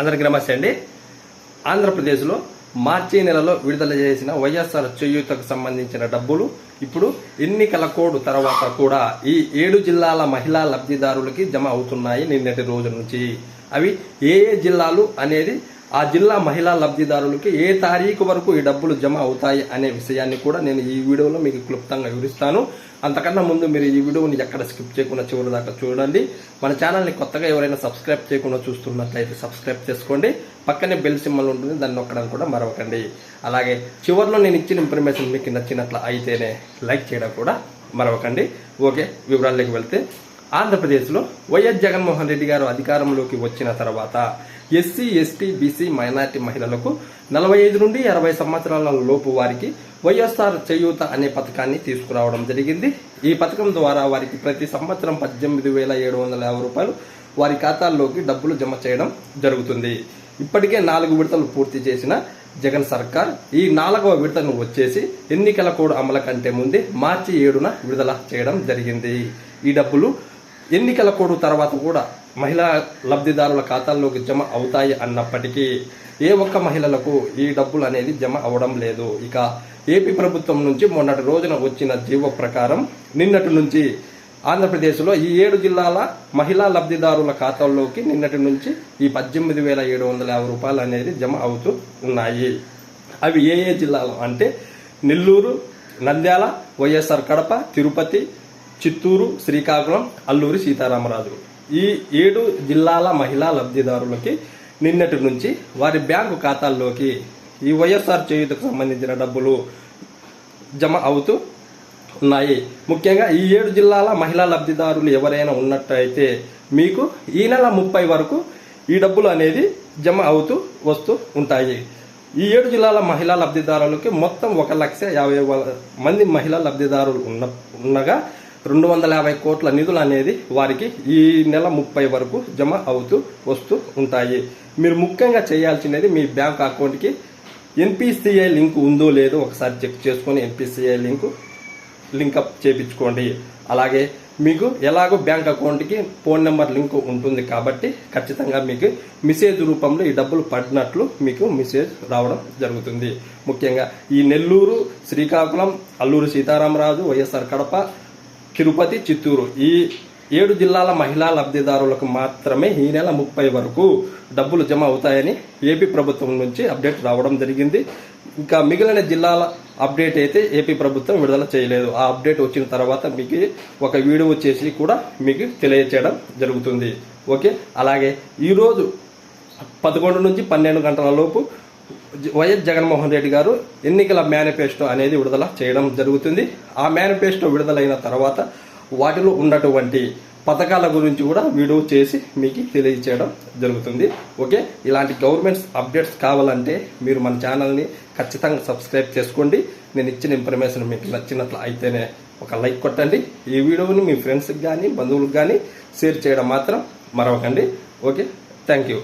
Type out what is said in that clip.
అందరికీ నమస్తే అండి. ఆంధ్రప్రదేశ్లో మార్చి నెలలో విడుదల చేసిన వైఎస్ఆర్ చేయూతకు సంబంధించిన డబ్బులు ఇప్పుడు ఎన్నికల కోడ్ తర్వాత కూడా ఈ ఏడు జిల్లాల మహిళా లబ్ధిదారులకి జమ అవుతున్నాయి నిన్నటి రోజు నుంచి. అవి ఏ ఏ జిల్లాలు అనేది ఆ జిల్లా మహిళా లబ్ధిదారులకి ఏ తారీఖు వరకు ఈ డబ్బులు జమ అవుతాయి అనే విషయాన్ని కూడా నేను ఈ వీడియోలో మీకు క్లుప్తంగా వివరిస్తాను. అంతకన్నా ముందు మీరు ఈ వీడియోని ఎక్కడ స్కిప్ చేయకుండా చివరి దాకా చూడండి. మన ఛానల్ని కొత్తగా ఎవరైనా సబ్స్క్రైబ్ చేయకుండా చూస్తున్నట్లయితే సబ్స్క్రైబ్ చేసుకోండి. పక్కనే బెల్ సింబల్ ఉంటుంది దాన్ని నొక్కడం కూడా మరవకండి. అలాగే చివరిలో నేను ఇచ్చిన ఇన్ఫర్మేషన్ మీకు నచ్చినట్లు అయితేనే లైక్ చేయడం కూడా మరవకండి. ఓకే వివరాల్లోకి వెళ్తే ఆంధ్రప్రదేశ్లో వైఎస్ జగన్మోహన్ రెడ్డి గారు అధికారంలోకి వచ్చిన తర్వాత ఎస్సీ ఎస్టీ బీసీ మైనార్టీ మహిళలకు నలభై ఐదు నుండి అరవై సంవత్సరాల లోపు వారికి వైఎస్ఆర్ చేయూత అనే పథకాన్ని తీసుకురావడం జరిగింది. ఈ పథకం ద్వారా వారికి ప్రతి సంవత్సరం పద్దెనిమిది వేల ఏడు వందల యాభై రూపాయలు వారి ఖాతాల్లోకి డబ్బులు జమ చేయడం జరుగుతుంది. ఇప్పటికే నాలుగు విడతలు పూర్తి చేసిన జగన్ సర్కార్ ఈ నాలుగవ విడతను వచ్చేసి ఎన్నికల కోడ్ అమలు కంటే ముందే మార్చి ఏడున విడుదల చేయడం జరిగింది. ఈ డబ్బులు ఎన్నికల కోడ్ తర్వాత కూడా మహిళా లబ్ధిదారుల ఖాతాల్లోకి జమ అవుతాయి అన్నప్పటికీ ఏ ఒక్క మహిళలకు ఈ డబ్బులు అనేది జమ అవడం లేదు. ఇక ఏపీ ప్రభుత్వం నుంచి మొన్నటి రోజున వచ్చిన జీవో ప్రకారం నిన్నటి నుంచి ఆంధ్రప్రదేశ్లో ఈ ఏడు జిల్లాల మహిళా లబ్ధిదారుల ఖాతాల్లోకి నిన్నటి నుంచి ఈ పద్దెనిమిది వేల ఏడు వందల యాభై రూపాయలు అనేది జమ అవుతూ ఉన్నాయి. అవి ఏ ఏ జిల్లాలు అంటే నెల్లూరు నంద్యాల వైఎస్ఆర్ కడప తిరుపతి చిత్తూరు శ్రీకాకుళం అల్లూరి సీతారామరాజు. ఈ ఏడు జిల్లాల మహిళా లబ్ధిదారులకి నిన్నటి నుంచి వారి బ్యాంకు ఖాతాల్లోకి ఈ వైఎస్ఆర్ చేయుతకు సంబంధించిన డబ్బులు జమ అవుతూ ఉన్నాయి. ముఖ్యంగా ఈ ఏడు జిల్లాల మహిళా లబ్ధిదారులు ఎవరైనా ఉన్నట్టయితే మీకు ఈ నెల ముప్పై వరకు ఈ డబ్బులు అనేది జమ అవుతూ వస్తూ ఉంటాయి. ఈ ఏడు జిల్లాల మహిళా లబ్ధిదారులకి మొత్తం ఒక లక్ష యాభై మంది మహిళా లబ్ధిదారులు ఉన్న ఉండగా రెండు వందల యాభై కోట్ల నిధులు అనేది వారికి ఈ నెల ముప్పై వరకు జమ అవుతూ వస్తూ ఉంటాయి. మీరు ముఖ్యంగా చేయాల్సినది మీ బ్యాంక్ అకౌంట్కి ఎన్పిసిఐ లింక్ ఉందో లేదో ఒకసారి చెక్ చేసుకొని ఎన్పిసిఐ లింక్ లింకప్ చేపించుకోండి. అలాగే మీకు ఎలాగో బ్యాంక్ అకౌంట్కి ఫోన్ నెంబర్ లింక్ ఉంటుంది కాబట్టి ఖచ్చితంగా మీకు మెసేజ్ రూపంలో ఈ డబ్బులు పడినట్లు మీకు మెసేజ్ రావడం జరుగుతుంది. ముఖ్యంగా ఈ నెల్లూరు శ్రీకాకుళం అల్లూరు సీతారామరాజు వైఎస్ఆర్ కడప తిరుపతి చిత్తూరు. ఈ ఏడు జిల్లాల మహిళా లబ్ధిదారులకు మాత్రమే ఈ నెల ముప్పై వరకు డబ్బులు జమ అవుతాయని ఏపీ ప్రభుత్వం నుంచి అప్డేట్ రావడం జరిగింది. ఇంకా మిగిలిన జిల్లాల అప్డేట్ అయితే ఏపీ ప్రభుత్వం విడుదల చేయలేదు. ఆ అప్డేట్ వచ్చిన తర్వాత మీకు ఒక వీడియో చేసి కూడా మీకు తెలియచేయడం జరుగుతుంది. ఓకే? అలాగే ఈరోజు పదకొండు నుంచి పన్నెండు గంటల లోపు వైఎస్ జగన్మోహన్ రెడ్డి గారు ఎన్నికల మేనిఫెస్టో అనేది విడుదల చేయడం జరుగుతుంది. ఆ మేనిఫెస్టో విడుదలైన తర్వాత వాటిలో ఉన్నటువంటి పథకాల గురించి కూడా వీడియో చేసి మీకు తెలియచేయడం జరుగుతుంది. ఓకే? ఇలాంటి గవర్నమెంట్స్ అప్డేట్స్ కావాలంటే మీరు మన ఛానల్ని ఖచ్చితంగా సబ్స్క్రైబ్ చేసుకోండి. నేను ఇచ్చిన ఇన్ఫర్మేషన్ మీకు నచ్చినట్లు అయితేనే ఒక లైక్ కొట్టండి. ఈ వీడియోని మీ ఫ్రెండ్స్కి కానీ బంధువులకు కానీ షేర్ చేయడం మాత్రం మరవకండి. ఓకే? Thank you.